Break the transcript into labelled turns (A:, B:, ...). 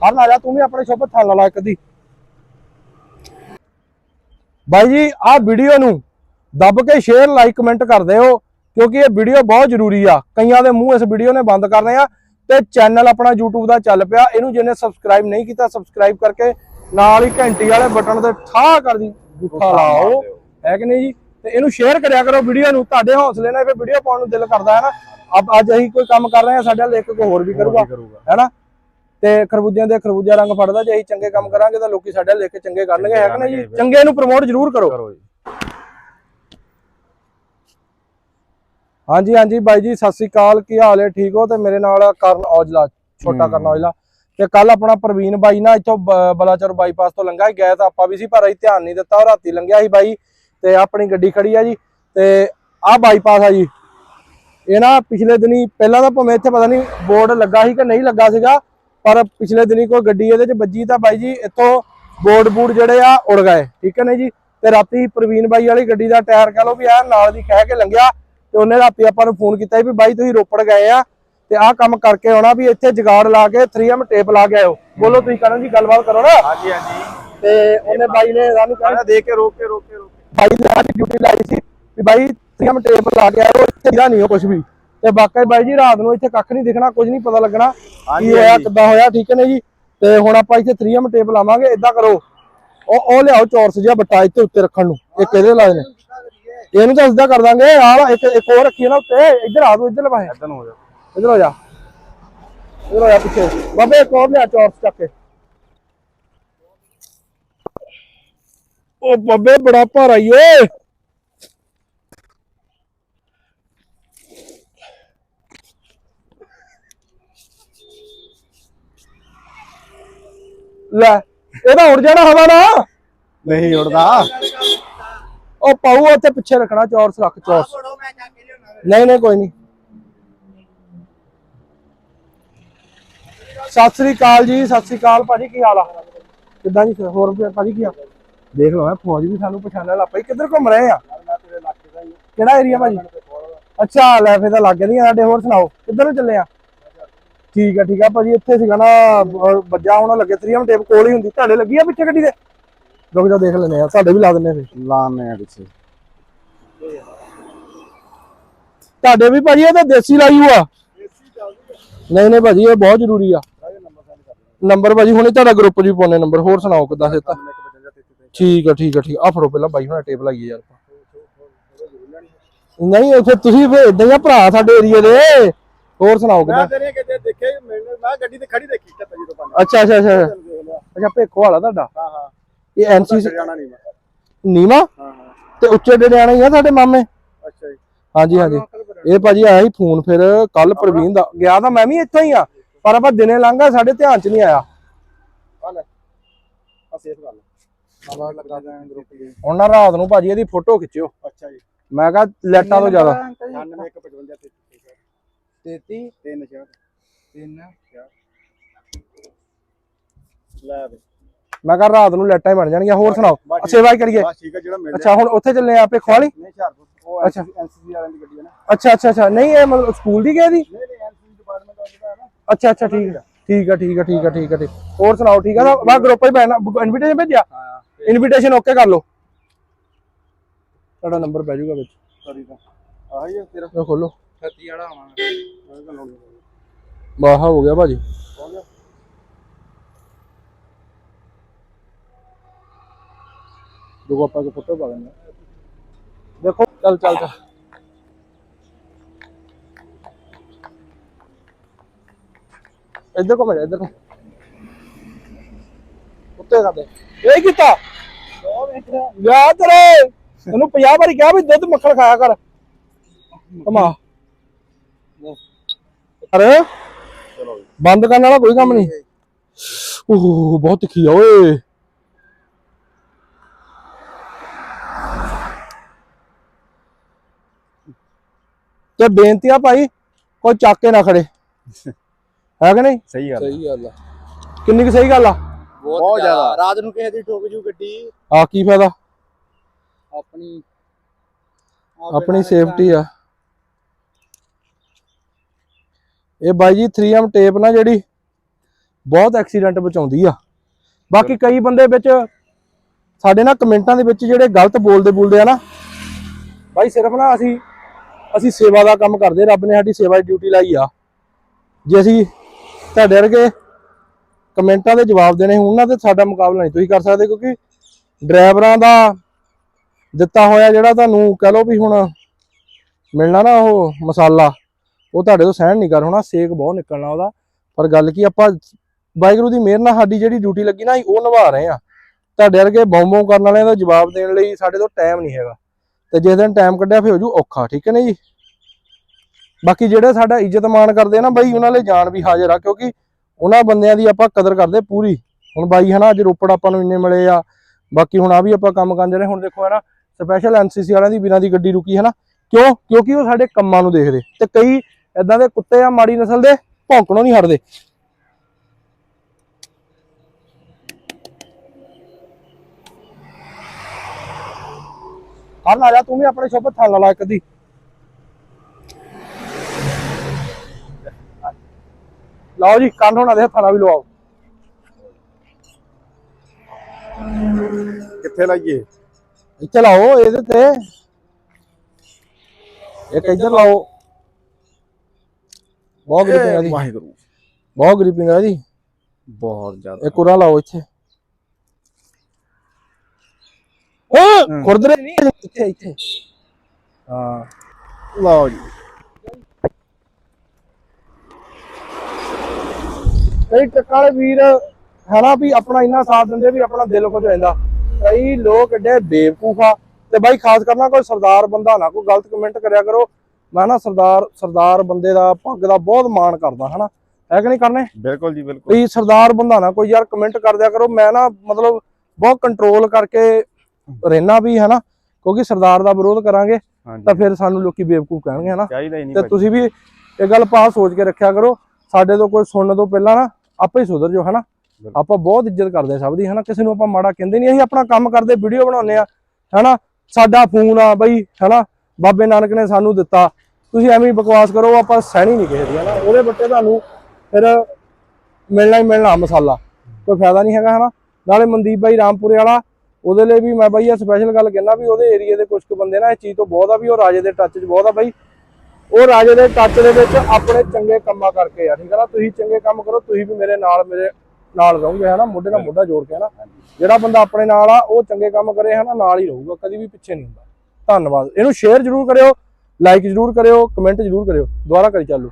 A: ਹਰਨ ਆ ਜਾ ਤੂੰ ਵੀ ਆਪਣੇ ਸ਼ੁਭ ਥਾਲ ਲਾ ਇੱਕ ਦੀ ਬਾਈ ਜੀ ਆਹ ਵੀਡੀਓ ਨੂੰ ਦੱਬ ਕੇ ਸ਼ੇਅਰ ਲਾਈਕ ਕਮੈਂਟ ਕਰ ਦਿਓ ਕਿਉਂਕਿ ਇਹ ਵੀਡੀਓ ਬਹੁਤ ਜ਼ਰੂਰੀ ਆ। ਕਈਆਂ ਦੇ ਮੂੰਹ ਇਸ ਵੀਡੀਓ ਨੇ ਬੰਦ ਕਰਨੇ ਆ ਤੇ ਚੈਨਲ ਆਪਣਾ YouTube ਦਾ ਚੱਲ ਪਿਆ। ਇਹਨੂੰ ਜਿਹਨੇ ਸਬਸਕ੍ਰਾਈਬ ਨਹੀਂ ਕੀਤਾ ਸਬਸਕ੍ਰਾਈਬ ਕਰਕੇ ਨਾਲ ਹੀ ਘੰਟੀ ਵਾਲੇ ਬਟਨ ਤੇ ਠਾਹ ਕਰ ਦੀ ਗੁੱਠਾ ਲਾਓ। ਹੈ ਕਿ ਨਹੀਂ ਜੀ? ਤੇ ਇਹਨੂੰ ਸ਼ੇਅਰ ਕਰਿਆ ਕਰੋ ਵੀਡੀਓ ਨੂੰ। ਤੁਹਾਡੇ ਹੌਸਲੇ ਨਾਲ ਫਿਰ ਵੀਡੀਓ ਪਾਉਣ ਨੂੰ ਦਿਲ ਕਰਦਾ ਹੈ ਨਾ। ਅੱਜ ਅਸੀਂ ਕੋਈ ਕੰਮ ਕਰ ਰਹੇ ਹਾਂ ਸਾਡੇ ਨਾਲ ਇੱਕ ਹੋਰ ਵੀ ਕਰੂਗਾ। ਹੈਨਾ ਤੇ ਖਰਬੂਜਿਆਂ ਦੇ ਖਰਬੂਜਾ ਰੰਗ ਫੜਦਾ ਜੇ ਅਸੀਂ ਚੰਗੇ ਕੰਮ ਕਰਾਂਗੇ ਤਾਂ ਲੋਕੀ ਸਾਡੇ ਲਿਖ ਕੇ ਚੰਗੇ ਕਰਨਗੇ ਹੈ ਕਿ ਨਹੀਂ ਜੀ? ਚੰਗੇ ਨੂੰ ਪ੍ਰਮੋਟ ਜ਼ਰੂਰ ਕਰੋ। ਹਾਂਜੀ ਹਾਂਜੀ ਬਾਈ ਜੀ ਸਤਿ ਸ੍ਰੀ ਅਕਾਲ ਕੀ ਹਾਲ ਹੈ? ਠੀਕ ਹੋ? ਤੇ ਮੇਰੇ ਨਾਲ ਕਰਨ ਔਜਲਾ ਛੋਟਾ ਕਰਨ ਔਜਲਾ। ਤੇ ਕੱਲ ਆਪਣਾ ਪ੍ਰਵੀਨ ਬਾਈ ਨਾ ਇੱਥੋਂ ਬਲਾਚੌਰ ਬਾਈਪਾਸ ਤੋਂ ਲੰਘਾ ਗਿਆ ਤਾਂ ਆਪਾਂ ਵੀ ਸੀ ਪਰ ਅਸੀਂ ਧਿਆਨ ਨਹੀਂ ਦਿੱਤਾ ਉਹ ਰਾਤੀ ਲੰਘਿਆ ਸੀ ਬਾਈ ਤੇ ਆਪਣੀ ਗੱਡੀ ਖੜੀ ਆ ਜੀ ਤੇ ਆਹ ਬਾਈਪਾਸ ਆ ਜੀ। ਇਹ ਨਾ ਪਿਛਲੇ ਦਿਨੀ ਪਹਿਲਾਂ ਤਾਂ ਭਾਵੇਂ ਇੱਥੇ ਪਤਾ ਨਹੀਂ ਬੋਰਡ ਲੱਗਾ ਸੀ ਕਿ ਨਹੀਂ ਲੱਗਾ ਸੀਗਾ ਪਰ ਪਿਛਲੇ ਦਿਨੀ ਕੋਈ ਗੱਡੀ ਇਹਦੇ 'ਚ ਵੱਜੀ ਤਾਂ ਬਾਈ ਜੀ ਇੱਥੋਂ ਬੋਰਡ ਬੂਡ ਜਿਹੜੇ ਆ ਉੜ ਗਏ ਠੀਕ ਹੈ ਨੇ ਜੀ? ਤੇ ਰਾਤੀ ਪ੍ਰਵੀਨ ਬਾਈ ਵਾਲੀ ਗੱਡੀ ਦਾ ਟਾਇਰ ਕਹ ਲਓ ਵੀ ਆ ਨਾਲ ਦੀ ਕਹਿ ਕੇ ਲੰਘਿਆ ਤੇ ਉਹਨੇ ਰਾਤੀ ਆਪਾਂ ਨੂੰ ਫੋਨ ਕੀਤਾ ਵੀ ਬਾਈ ਤੁਸੀਂ ਰੋਪੜ ਗਏ ਆ ਤੇ ਆਹ ਕੰਮ ਕਰਕੇ ਆਉਣਾ ਵੀ ਇੱਥੇ ਜਗਾੜ ਲਾ ਕੇ 3M ਟੇਪ ਲਾ ਕੇ ਆਇਓ। ਬੋਲੋ ਤੁਸੀਂ ਕਰਨ ਜੀ ਗੱਲਬਾਤ ਕਰੋ ਨਾ।
B: ਹਾਂਜੀ ਹਾਂਜੀ।
A: ਤੇ ਉਹਨੇ ਬਾਈ ਨੇ ਸਾਨੂੰ ਕਿਹਾ
B: ਕਹਿੰਦਾ ਦੇਖ ਕੇ ਰੋਕ ਕੇ ਰੋਕ ਕੇ ਰੋਕ
A: ਬਾਈ ਨੇ ਸਾਡੀ ਡਿਊਟੀ ਲਾਈ ਸੀ ਵੀ ਬਾਈ 3M ਟੇਪ ਲਾ ਕੇ ਆਇਓ ਇੱਥੇ ਨਹੀਂ ਹੋ ਕੁਝ ਵੀ। ਤੇ ਬਾਕੀ ਬਾਈ ਜੀ ਰਾਤ ਨੂੰ ਇੱਥੇ ਕੱਖ ਨਹੀਂ ਦਿਖਣਾ ਕੁਝ ਨਹੀਂ ਪਤਾ ਲੱਗਣਾ ਕੀ ਹੋਇਆ। ਕਿੱਦਾਂ ਹੋਇਆ ਠੀਕ ਹੈ ਨੇ ਜੀ? ਤੇ ਹੁਣ ਆਪਾਂ ਇੱਥੇ 3M ਟੇਪ ਲਾਵਾਂਗੇ ਇਦਾਂ ਕਰੋ। ਉਹ ਉਹ ਲਿਆਓ ਚੌਰਸ ਜਿਹਾ ਬੱਟਾ ਇੱਥੇ ਉੱਤੇ ਰੱਖਣ ਨੂੰ ਇੱਕ ਇਹਦੇ ਲਾ ਨੇ ਇਹਨੂੰ ਤਾਂ ਸਿੱਧਾ ਕਰ ਦਾਂਗੇ ਆਹ ਇੱਕ ਇੱਕ ਹੋਰ ਰੱਖੀ ਹੈ ਨਾ ਉੱਤੇ ਇੱਧਰ ਆ ਤੂੰ ਇੱਧਰ ਲਵਾਏ
B: ਇਦਾਂ ਹੋ ਜਾ
A: ਇੱਧਰ ਹੋ ਜਾ। ਇੱਧਰ ਹੋ ਜਾ ਪਿੱਛੇ। ਬਾਬੇ ਇੱਕ ਹੋਰ ਲਿਆ ਚੌਰਸ ਚੱਕ ਕੇ। ਉਹ ਬੱਬੇ ਬੜਾ ਭਾਰਾ ਈ ਓਏ। ਲੈ ਇਹਦਾ ਉੜ ਜਾਣਾ ਹਵਾ ਨਾ
B: ਨਹੀਂ ਉੜਦਾ
A: ਉਹ ਪਾਉ ਉੱਥੇ ਪਿੱਛੇ ਰੱਖਣਾ ਚੌਰਸ ਰੱਖ ਚੌਰਸ। ਨਹੀਂ ਨਹੀਂ ਕੋਈ ਨਹੀਂ। ਸਤਿ ਸ੍ਰੀ ਅਕਾਲ ਜੀ ਸਤਿ ਸ੍ਰੀ ਅਕਾਲ। ਭਾਜੀ ਕੀ ਹਾਲ ਆ? ਕਿੱਦਾਂ ਜੀ? ਹੋਰ ਭਾਜੀ ਕੀ ਆ? ਦੇਖ ਲਓ ਫੌਜ ਵੀ ਸਾਨੂੰ ਪਛਾਣਨ ਲੱਗ ਪਈ। ਕਿੱਧਰ ਘੁੰਮ ਰਹੇ ਆ? ਕਿਹੜਾ ਏਰੀਆ ਭਾਜੀ? ਅੱਛਾ ਲੈ ਫੇਰ ਤਾਂ ਲੱਗ ਗਈਆਂ ਸਾਡੇ। ਹੋਰ ਸੁਣਾਓ ਕਿੱਧਰ ਨੂੰ ਚੱਲੇ ਆ? ਠੀਕ ਆ ਠੀਕ ਆ। ਭਾਜੀ ਇੱਥੇ ਸੀਗਾ ਨਾ ਵੱਜਾ ਹੁਣ ਲੱਗੇ ਤਰੀਮ ਟੇਪ ਕੋਲ ਹੀ ਹੁੰਦੀ ਤੁਹਾਡੇ ਲੱਗੀ ਆ ਪਿੱਛੇ ਗੱਡੀ ਦੇ? ਰੁਕ ਜਾ ਦੇਖ ਲੈਨੇ ਆ ਸਾਡੇ ਵੀ ਲਾ ਦਿੰਨੇ ਫਿਰ।
B: ਲਾਣੇ ਆ ਪਿੱਛੇ।
A: ਤੁਹਾਡੇ ਵੀ ਭਾਜੀ ਇਹ ਤਾਂ ਦੇਸੀ ਲਾਈ ਹੋਆ। ਨਹੀਂ ਨਹੀਂ ਭਾਜੀ ਇਹ ਬਹੁਤ ਜ਼ਰੂਰੀ ਆ। ਨੰਬਰ ਭਾਜੀ ਹੁਣੇ ਤੁਹਾਡਾ ਗਰੁੱਪ ਵੀ ਪਾਉਣੇ ਨੰਬਰ। ਹੋਰ ਸੁਣਾਓ ਕਿੱਦਾਂ ਸਿੱਤਾ ਠੀਕ ਆ ਠੀਕ ਆ ਠੀਕ ਆ। ਫੜੋ ਪਹਿਲਾਂ ਬਾਈ ਹੁਣਾਂ ਟੇਪ ਲਾਈਏ ਯਾਰ ਨਹੀਂ ਫਿਰ ਤੁਸੀਂ ਫਿਰ ਇਦਾਂ ਹੀ ਆ ਭਰਾ ਸਾਡੇ ਏਰੀਏ ਦੇ। ਹੋਰ ਸੁਣਾਓ ਕਿੱਦਾਂ?
B: ਤੇਰੇ ਕਿਤੇ ਦੇਖੇ ਮੈਨੂੰ ਮੈਂ ਗੱਡੀ ਤੇ ਖੜੀ ਦੇਖੀ ਤਾਂ ਜੀ ਤੋਂ ਪੰਜ
A: ਅੱਛਾ ਅੱਛਾ ਅੱਛਾ ਅੱਛਾ। ਭੇਖੋ ਵਾਲਾ ਤੁਹਾਡਾ?
B: ਹਾਂ ਹਾਂ।
A: ਇਹ ਐਨਸੀ
B: ਜਾਣਾ ਨਹੀਂ ਮੈਂ।
A: ਨੀਵਾ?
B: ਹਾਂ ਹਾਂ।
A: ਤੇ ਉੱਚੇ ਡੇੜਿਆਣਾ ਹੀ ਆ ਸਾਡੇ ਮਾਮੇ?
B: ਅੱਛਾ ਜੀ।
A: ਹਾਂਜੀ ਹਾਂਜੀ। ਇਹ ਭਾਜੀ ਆਇਆ ਸੀ ਫੋਨ ਫਿਰ ਕੱਲ ਪ੍ਰਵੀਨ ਦਾ। ਗਿਆ ਤਾਂ ਮੈਂ ਵੀ ਇੱਥੋਂ ਹੀ ਆ ਪਰ ਆਪਾਂ ਦਿਨੇ ਲੰਘਾ ਸਾਡੇ ਧਿਆਨ 'ਚ ਨਹੀਂ ਆਇਆ।
B: ਆ ਲੈ। ਆ ਸੇਫ ਗੱਲ ਆਵਾਜ਼ ਲੱਗਾ ਜਾਣ ਗਰੁੱਪ ਜੀ
A: ਹੁਣ ਨਾ ਰਾਤ ਨੂੰ ਭਾਜੀ ਇਹਦੀ ਫੋਟੋ ਖਿੱਚਿਓ।
B: ਅੱਛਾ ਜੀ।
A: ਮੈਂ ਕਿਹਾ ਲੈਟਾਂ ਤੋਂ ਜ਼ਿਆਦਾ।
B: 9155 33 3 ਸ਼ਾਟ 3 ਲੈ ਬਈ
A: ਮੈਂ ਕਿਹਾ ਰਾਤ ਨੂੰ ਲੈਟਾਂ ਹੀ ਬਣ ਜਾਣਗੀਆਂ। ਹੋਰ ਸੁਣਾਓ? ਸੇਵਾ ਹੀ ਕਰੀਏ।
B: ਬਸ ਠੀਕ ਹੈ ਜਿਹੜਾ ਮਿਲ
A: ਅੱਛਾ ਹੁਣ ਉੱਥੇ ਚੱਲੇ ਆ ਆਪੇ ਖਵਾਲੀ
B: ਨਹੀਂ ਹੁਸ਼ਿਆਰਪੁਰ ਉਹ
A: ਅੱਛਾ।
B: ਐਨਸੀਸੀ ਵਾਲਿਆਂ ਦੀ ਗੱਡੀ ਹੈ ਨਾ।
A: ਅੱਛਾ ਅੱਛਾ ਅੱਛਾ। ਨਹੀਂ ਇਹ ਮਤਲਬ ਸਕੂਲ ਦੀ ਗਏ ਦੀ
B: ਨਹੀਂ ਨਹੀਂ ਐਨਸੀਸੀ ਡਿਪਾਰਟਮੈਂਟ ਵਾਲੇ ਦਾ ਹੈ ਨਾ।
A: ਅੱਛਾ ਅੱਛਾ ਠੀਕ ਆ। ਠੀਕ ਆ ਠੀਕ ਠੀਕ ਹੋਰ ਸੁਣਾਓ ਠੀਕ ਆ? ਨਾ ਗਰੁੱਪ 'ਚ ਪੈਣਾ ਇਨਵੀਟੇਸ਼ਨ ਭੇਜਿਆ?
B: ਹਾਂ
A: ਇਨਵੀਟੇਸ਼ਨ ਓਕੇ ਕਰ ਲਓ। ਤੁਹਾਡਾ ਨੰਬਰ ਪੈ ਜਾਊਗਾ ਵਿੱਚ।
B: ਸੌਰੀ ਤਾਂ। ਆਹੀ ਹੈ ਤੇਰਾ।
A: ਖੋਲੋ।
B: 36 ਵਾਲਾ ਆਵਾਂਗਾ
A: ਬਾਹਾ ਹੋ ਗਿਆ ਭਾਜੀ। ਦੇਖੋ ਆਪਾਂ ਕੋ ਫੋਟੋ ਪਾ। ਦੇਖੋ। ਚੱਲ ਚੱਲ ਚੱਲ। ਇੱਧਰ ਕੋ ਜਾ ਇੱਧਰ ਨੂੰ ਉੱਤੇ ਕਰ ਦੇ। ਇਹ ਕੀਤਾ? ਯਾ ਤੇਰੇ ਇਹਨੂੰ 50 ਵਾਰੀ ਕਿਹਾ ਵੀ ਦੁੱਧ ਮੱਖਣ ਖਾਇਆ ਕਰ। ਕਮਾ ਅਰੇ ਬੰਦ ਕਰਨ ਵਾਲਾ ਕੋਈ ਕੰਮ ਨਹੀਂ। ਓਹ ਬਹੁਤ ਤਿੱਖੀ ਆ ਓਏ। ਤੇ ਬੇਨਤੀ ਆ ਭਾਈ ਕੋਈ ਚੱਕ ਕੇ ਨਾ ਖੜੇ। ਹੈ ਕਿ ਨਹੀਂ?
B: ਸਹੀ ਗੱਲ
A: ਸਹੀ ਗੱਲ ਆ। ਕਿੰਨੀ ਕੁ ਸਹੀ ਗੱਲ ਆ?
B: ਬਹੁਤ ਜ਼ਿਆਦਾ। ਰਾਤ ਨੂੰ ਕਿਸੇ ਦੀ ਠੋਕ ਜੂ ਗੱਡੀ।
A: ਆ ਕੀ ਫਾਇਦਾ?
B: ਆਪਣੀ
A: ਆਪਣੀ ਸੇਫਟੀ ਆ। ਇਹ ਬਾਈ ਜੀ 3M ਟੇਪ ਨਾ ਜਿਹੜੀ ਬਹੁਤ ਐਕਸੀਡੈਂਟ ਬਚਾਉਂਦੀ ਆ। ਬਾਕੀ ਕਈ ਬੰਦੇ ਵਿੱਚ ਸਾਡੇ ਨਾ ਕਮੈਂਟਾਂ ਦੇ ਵਿੱਚ ਜਿਹੜੇ ਗਲਤ ਬੋਲਦੇ ਬੋਲਦੇ ਆ ਨਾ, ਬਾਈ ਸਿਰਫ ਨਾ ਅਸੀਂ ਅਸੀਂ ਸੇਵਾ ਦਾ ਕੰਮ ਕਰਦੇ, ਰੱਬ ਨੇ ਸਾਡੀ ਸੇਵਾ ਦੀ ਡਿਊਟੀ ਲਾਈ ਆ। ਜੇ ਅਸੀਂ ਤੁਹਾਡੇ ਵਰਗੇ ਕਮੈਂਟਾਂ ਦੇ ਜਵਾਬ ਦੇਣੇ ਹੋਣ ਨਾ, ਤੇ ਸਾਡਾ ਮੁਕਾਬਲਾ ਨਹੀਂ ਤੁਸੀਂ ਕਰ ਸਕਦੇ, ਕਿਉਂਕਿ ਡਰਾਈਵਰਾਂ ਦਾ ਦਿੱਤਾ ਹੋਇਆ ਜਿਹੜਾ ਤੁਹਾਨੂੰ ਕਹ ਲਓ ਵੀ ਹੁਣ ਮਿਲਣਾ ਨਾ ਉਹ ਮਸਾਲਾ ਉਹ ਤੁਹਾਡੇ ਤੋਂ ਸਹਿਣ ਨਹੀਂ ਕਰ ਹੋਣਾ, ਸੇਕ ਬਹੁਤ ਨਿਕਲਣਾ ਉਹਦਾ। ਪਰ ਗੱਲ ਕੀ ਆਪਾਂ ਵਾਹਿਗੁਰੂ ਦੀ ਮਿਹਰ ਨਾਲ ਸਾਡੀ ਜਿਹੜੀ ਡਿਊਟੀ ਲੱਗੀ ਨਾ ਉਹ ਨਿਭਾ ਰਹੇ ਆ ਤੁਹਾਡੇ ਵਰਗੇ ਬੌਂ-ਬੌਂ ਕਰਨ ਵਾਲਿਆਂ ਦਾ ਜਵਾਬ ਦੇਣ ਲਈ ਸਾਡੇ ਤੋਂ ਟਾਈਮ ਨਹੀਂ ਹੈਗਾ। ਤੇ ਜਿਸ ਦਿਨ ਟਾਈਮ ਕੱਢਿਆ, ਫਿਰ ਹੋ ਜੂ ਔਖਾ, ਠੀਕ ਹੈ ਨਾ ਜੀ? ਬਾਕੀ ਜਿਹੜੇ ਸਾਡਾ ਇੱਜ਼ਤ ਮਾਣ ਕਰਦੇ ਆ ਨਾ ਬਾਈ, ਉਹਨਾਂ ਲਈ ਜਾਨ ਵੀ ਹਾਜ਼ਰ ਆ, ਕਿਉਂਕਿ ਉਹਨਾਂ ਬੰਦਿਆਂ ਦੀ ਆਪਾਂ ਕਦਰ ਕਰਦੇ ਪੂਰੀ। ਹੁਣ ਬਾਈ ਹਨਾ, ਅੱਜ ਰੋਪੜ ਆਪਾਂ ਨੂੰ ਇੰਨੇ ਮਿਲੇ ਆ। ਬਾਕੀ ਹੁਣ ਆ ਵੀ ਆਪਾਂ ਕੰਮ ਕਰਨ ਜਿਹੜੇ ਹੁਣ ਦੇਖੋ ਹਨਾ ਸਪੈਸ਼ਲ ਐਨਸੀਸੀ ਵਾਲਿਆਂ ਦੀ ਬਿਨਾਂ ਦੀ ਗੱਡੀ ਰੁਕੀ ਹਨਾ ਕਿਉਂ? ਕਿਉਂਕਿ ਉਹ ਸਾਡੇ ਕੰਮਾਂ ਨੂੰ ਦੇਖਦੇ। ਤੇ ਕਈ ਇਦਾਂ ਦੇ ਕੁੱਤੇ ਆ ਮਾੜੀ ਨਸਲ ਦੇ ਭੌਂਕਣੋਂ ਨਹੀਂ ਹਟਦੇ। ਕੱਲ ਆ ਜਾ ਤੂੰ ਵੀ ਆਪਣੇ ਸ਼ੁਭ ਥਾਲ ਲਾ ਕਦੀ ਲਓ ਜੀ ਕੰਨ ਹੋਣਾ ਦੇ ਹੱਥਾਂ ਨਾਲ ਵੀ ਲਵਾਓ।
B: ਕਿੱਥੇ ਲਾਈਏ?
A: ਇੱਥੇ ਲਾਓ ਇਹਦੇ ਤੇ। ਇੱਕ ਇੱਧਰ ਲਾਓ। ਬਹੁਤ ਗਰੀਪਿੰਗ ਆ ਦੀ
B: ਵਾਹਿਗੁਰੂ।
A: ਬਹੁਤ ਗਰੀਪਿੰਗ ਆ ਦੀ
B: ਬਹੁਤ ਜ਼ਿਆਦਾ।
A: ਇੱਕ ਉਰਾ ਲਾਓ ਇੱਥੇ। ਓ ਖੁਰਦਰੇ ਨਹੀਂ ਇੱਥੇ ਇੱਥੇ। ਹਾਂ।
B: ਲਓ ਜੀ।
A: ਕਈ ਟੱਕਾਂ ਵਾਲੇ ਵੀਰ ਹਨਾ ਵੀ ਆਪਣਾ ਇੰਨਾ ਸਾਥ ਦਿੰਦੇ ਵੀ ਆਪਣਾ ਦਿਲ ਖੁਸ਼ ਹੋ ਜਾਂਦਾ। ਕਈ ਲੋਕ ਏਡੇ ਬੇਵਕੂਫ ਤੇ ਬਾਈ ਖਾਸ ਕਰਨਾ ਕੋਈ ਸਰਦਾਰ ਬੰਦਾ ਨਾ ਕੋਈ ਗਲਤ ਕਮੈਂਟ ਕਰਿਆ ਕਰੋ। ਮੈਂ ਨਾ ਸਰਦਾਰ ਸਰਦਾਰ ਬੰਦੇ ਦਾ ਪੱਗ ਦਾ ਬਹੁਤ ਮਾਣ ਕਰਦਾ ਹਨਾ? ਹੈ ਕਿ ਨਹੀਂ ਕਰਨੇ?
B: ਬਿਲਕੁਲ ਜੀ ਬਿਲਕੁਲ।
A: ਵੀ ਸਰਦਾਰ ਬੰਦਾ ਨਾ ਕੋਈ ਯਾਰ ਕਮੈਂਟ ਕਰ ਦਿਆ ਕਰੋ ਮੈਂ ਨਾ ਮਤਲਬ ਬਹੁਤ ਕੰਟਰੋਲ ਕਰਕੇ ਰਹਿਣਾ ਵੀ ਹਨਾ? ਕਿਉਂਕਿ ਸਰਦਾਰ ਦਾ ਵਿਰੋਧ ਕਰਾਂਗੇ ਤਾਂ ਫਿਰ ਸਾਨੂੰ ਲੋਕੀ ਬੇਵਕੂਫ ਕਹਿਣਗੇ ਹਨਾ?
B: ਚਾਹੀਦਾ ਹੀ ਨਹੀਂ
A: ਤੇ। ਤੁਸੀਂ ਵੀ ਇਹ ਗੱਲ ਪਾ ਸੋਚ ਕੇ ਰੱਖਿਆ ਕਰੋ ਸਾਡੇ ਤੋਂ ਕੋਈ ਸੁਣਨ ਤੋਂ ਪਹਿਲਾਂ ਨਾ ਆਪੇ ਹੀ ਸੁਧਰ ਜਾਓ ਹਨਾ। ਆਪਾਂ ਬਹੁਤ ਇੱਜ਼ਤ ਕਰਦੇ ਆ ਸਭ ਦੀ ਹਨਾ? ਕਿਸੇ ਨੂੰ ਆਪਾਂ ਮਾੜਾ ਕਹਿੰਦੇ ਨਹੀਂ ਅਸੀਂ ਆਪਣਾ ਕੰਮ ਕਰਦੇ ਵੀਡੀਓ ਬਣਾਉਂਦੇ ਆ ਹਨਾ? ਸਾਡਾ ਫੋਨ ਆ ਬਈ ਹਨਾ? ਬਾਬੇ ਨਾਨਕ ਨੇ ਸਾਨੂੰ ਦਿੱਤਾ। ਤੁਸੀਂ ਐਵੇਂ ਬਕਵਾਸ ਕਰੋ, ਆਪਾਂ ਸਹਿਣੀ ਨਹੀਂ ਕਿਸੇ ਦੀ, ਹਨਾ? ਉਹਦੇ ਬੱਟੇ ਤੁਹਾਨੂੰ ਫਿਰ ਮਿਲਣਾ ਹੀ ਮਿਲਣਾ, ਮਸਾਲਾ। ਕੋਈ ਫਾਇਦਾ ਨਹੀਂ ਹੈਗਾ, ਹਨਾ? ਨਾਲੇ ਮਨਦੀਪ ਬਾਈ ਰਾਮਪੁਰੇ ਵਾਲਾ, ਉਹਦੇ ਲਈ ਵੀ ਮੈਂ ਬਾਈ ਇਹ ਸਪੈਸ਼ਲ ਗੱਲ ਕਹਿਣਾ ਵੀ ਉਹਦੇ ਏਰੀਆ ਦੇ ਕੁਝ ਕੁ ਬੰਦੇ ਨਾ ਇਸ ਚੀਜ਼ ਤੋਂ ਬਹੁਤ ਆ ਵੀ ਉਹ ਰਾਜੇ ਦੇ ਟੱਚ 'ਚ ਬਹੁਤ ਆ ਬਾਈ। ਉਹ ਰਾਜੇ ਦੇ ਟੱਚ ਦੇ ਵਿੱਚ ਆਪਣੇ ਚੰਗੇ ਕੰਮਾਂ ਕਰਕੇ ਆ, ਠੀਕ ਹੈ ਨਾ? ਤੁਸੀਂ ਚੰਗੇ ਕੰਮ ਕਰੋ, ਤੁਸੀਂ ਵੀ ਮੇਰੇ ਨਾਲ ਮੇਰੇ ਨਾਲ ਰਹੋਗੇ, ਹਨਾ? ਮੋਢੇ ਨਾਲ ਮੋਢਾ ਜੋੜ ਕੇ, ਹਨਾ? ਜਿਹੜਾ ਬੰਦਾ ਆਪਣੇ ਨਾਲ ਆ, ਉਹ ਚੰਗੇ ਕੰਮ ਕਰੇ, ਹਨਾ? ਨਾਲ ਹੀ ਰਹੂਗਾ, ਕਦੀ ਵੀ ਪਿੱਛੇ ਨਹੀਂ ਹੁੰਦਾ। ਧੰਨਵਾਦ। ਇਹਨੂੰ ਸ਼ੇਅਰ ਜ਼ਰੂਰ ਕਰਿਓ ਲਾਈਕ ਜ਼ਰੂਰ ਕਰਿਓ ਕਮੈਂਟ ਜ਼ਰੂਰ ਕਰਿਓ। ਦੁਬਾਰਾ ਕਰੀ ਚਾਲੂ।